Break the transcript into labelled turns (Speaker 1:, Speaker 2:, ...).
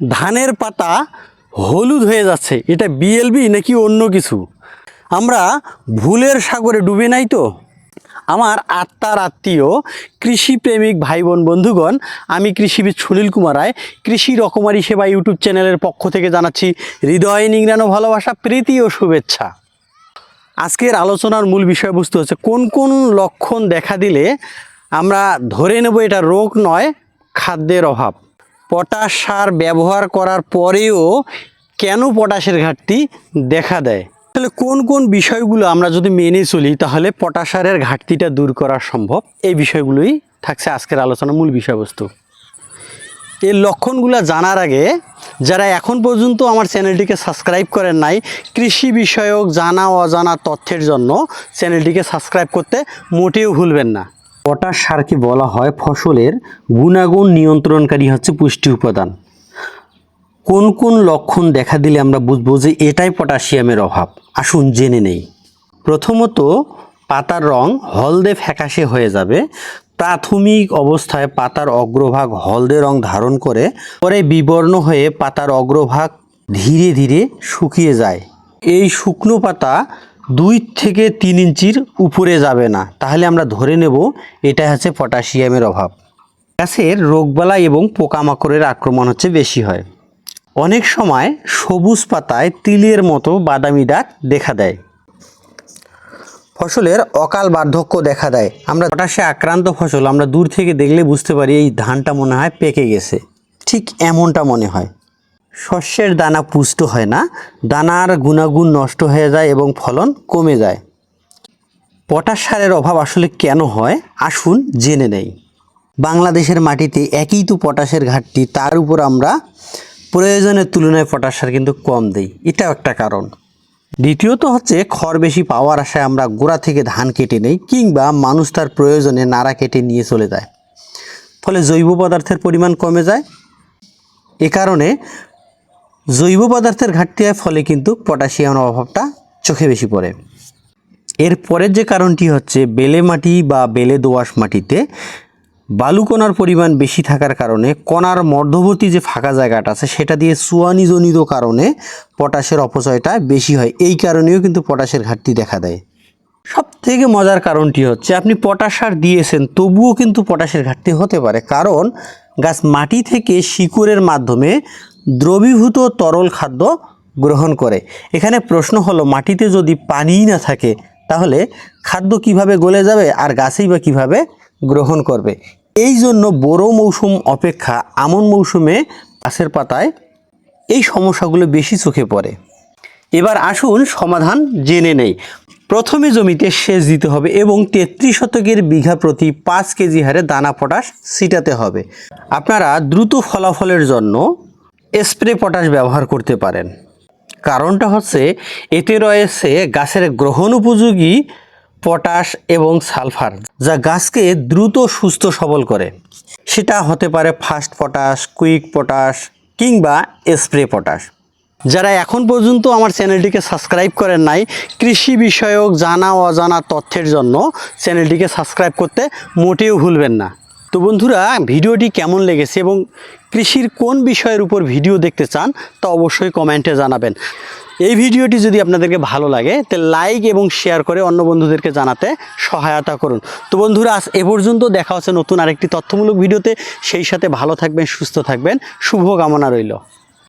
Speaker 1: ধানের পাতা হলুদ হয়ে যাচ্ছে। এটা বিএলবি নাকি অন্য কিছু? আমরা ভুলের সাগরে ডুবে নাই তো? আমার আত্মার আত্মীয়, কৃষিপ্রেমিক ভাই বোন বন্ধুগণ, আমি কৃষিবিদ সুনীল কুমার রায়, কৃষি রকমারি সেবা ইউটিউব চ্যানেলের পক্ষ থেকে জানাচ্ছি হৃদয় নিংড়ানো ভালোবাসা, প্রীতি ও শুভেচ্ছা। আজকের আলোচনার মূল বিষয়বস্তু হচ্ছে কোন কোন লক্ষণ দেখা দিলে আমরা ধরে নেব এটা রোগ নয়, খাদ্যের অভাব। পটাশ সার ব্যবহার করার পরেও কেন পটাশের ঘাটতি দেখা দেয়? তাহলে কোন কোন বিষয়গুলো আমরা যদি মেনে চলি, তাহলে পটাশ সারের ঘাটতিটা দূর করা সম্ভব? এই বিষয়গুলোই থাকছে আজকের আলোচনার মূল বিষয়বস্তু। এর লক্ষণগুলো জানার আগে, যারা এখন পর্যন্ত আমার চ্যানেলটিকে সাবস্ক্রাইব করেন নাই, কৃষি বিষয়ক জানা অজানা তথ্যের জন্য চ্যানেলটিকে সাবস্ক্রাইব করতে মোটেও ভুলবেন না। পটাশ সারকে বলা হয়? ফসলের গুণাগুণ নিয়ন্ত্রণকারী হচ্ছে পুষ্টি উপাদান। কোন কোন লক্ষণ দেখা দিলে আমরা বুঝব যে এটাই পটাশিয়ামের অভাব? আসুন জেনে নেই। প্রথমত, পাতার রং হলদে ফ্যাকাশে হয়ে যাবে। প্রাথমিক অবস্থায় পাতার অগ্রভাগ হলদে রং ধারণ করে, পরে বিবর্ণ হয়ে পাতার অগ্রভাগ ধীরে ধীরে শুকিয়ে যায়। এই শুকনো পাতা দুই থেকে তিন ইঞ্চির উপরে যাবে না। তাহলে আমরা ধরে নেব এটা হচ্ছে পটাশিয়ামের অভাব। গাছের রোগবালাই এবং পোকামাকড়ের আক্রমণ হচ্ছে বেশি হয়। অনেক সময় সবুজ পাতায় তিলের মতো বাদামি দাগ দেখা দেয়। ফসলের অকাল বার্ধক্য দেখা দেয়। আমরা পটাশে আক্রান্ত ফসল, আমরা দূর থেকে দেখলে বুঝতে পারি এই ধানটা মনে হয় পেকে গেছে। ঠিক এমনটা মনে হয়। শস্যের দানা পুষ্ট হয় না, দানার গুণাগুণ নষ্ট হয়ে যায় এবং ফলন কমে যায়। পটাশ সারের অভাব আসলে কেন হয়? আসুন জেনে নেই। বাংলাদেশের মাটিতে একই তো পটাশের ঘাটতি, তার উপর আমরা প্রয়োজনের তুলনায় পটাশ সার কিন্তু কম দেই। এটাও একটা কারণ। দ্বিতীয়ত হচ্ছে, খড় বেশি পাওয়ার আশায় আমরা গোড়া থেকে ধান কেটে নেই কিংবা মানুষ তার প্রয়োজনে নাড়া কেটে নিয়ে চলে যায়। ফলে জৈব পদার্থের পরিমাণ কমে যায়। এ কারণে জৈব পদার্থের ঘাটতি হয় ফলে কিন্তু পটাশিয়ামের অভাবটা চোখে বেশি পড়ে। এর পরের যে কারণটি হচ্ছে বেলে মাটি বা বেলে দোআঁশ মাটিতে বালুকণার পরিমাণ বেশি থাকার কারণে কণার মধ্যবর্তী যে ফাঁকা জায়গাটা আছে সেটা দিয়ে চুয়ানিজনিত কারণে পটাশের অপচয়টা বেশি হয়। এই কারণেও কিন্তু পটাশের ঘাটতি দেখা দেয়। সব থেকে মজার কারণটি হচ্ছে আপনি পটাশ সার দিয়েছেন, তবুও কিন্তু পটাশের ঘাটতি হতে পারে। কারণ গাছ মাটি থেকে শিকড়ের মাধ্যমে দ্রবীভূত তরল খাদ্য গ্রহণ করে। এখানে প্রশ্ন হলো, মাটিতে যদি পানিই না থাকে, তাহলে খাদ্য কীভাবে গলে যাবে আর গাছেই বা কীভাবে গ্রহণ করবে? এই জন্য বড়ো মৌসুম অপেক্ষা আমন মৌসুমে গাছের পাতায় এই সমস্যাগুলো বেশি চোখে পড়ে। এবার আসুন সমাধান জেনে নেই। প্রথমে জমিতে সেচ দিতে হবে এবং তেত্রিশ শতকের বিঘা প্রতি পাঁচ কেজি হারে দানা পটাশ ছিটাতে হবে। আপনারা দ্রুত ফলাফলের জন্য স্প্রে পটাশ ব্যবহার করতে পারেন। কারণটা হচ্ছে, এতে রয়েছে গাছের গ্রহণ উপযোগী পটাশ এবং সালফার, যা গাছকে দ্রুত, সুস্থ, সবল করে। সেটা হতে পারে ফাস্ট পটাশ, কুইক পটাশ কিংবা স্প্রে পটাশ। যারা এখন পর্যন্ত আমার চ্যানেলটিকে সাবস্ক্রাইব করেন নাই, কৃষি বিষয়ক জানা অজানা তথ্যের জন্য চ্যানেলটিকে সাবস্ক্রাইব করতে মোটেও ভুলবেন না। তো বন্ধুরা, ভিডিওটি কেমন লেগেছে এবং কৃষির কোন বিষয়ের উপর ভিডিও দেখতে চান তা অবশ্যই কমেন্টে জানাবেন। এই ভিডিওটি যদি আপনাদেরকে ভালো লাগে তাহলে লাইক এবং শেয়ার করে অন্য বন্ধুদেরকে জানাতে সহায়তা করুন। তো বন্ধুরা, আজ এ পর্যন্ত দেখা হচ্ছে নতুন আরেকটি তথ্যমূলক ভিডিওতে। সেই সাথে ভালো থাকবেন, সুস্থ থাকবেন। শুভ কামনা রইল।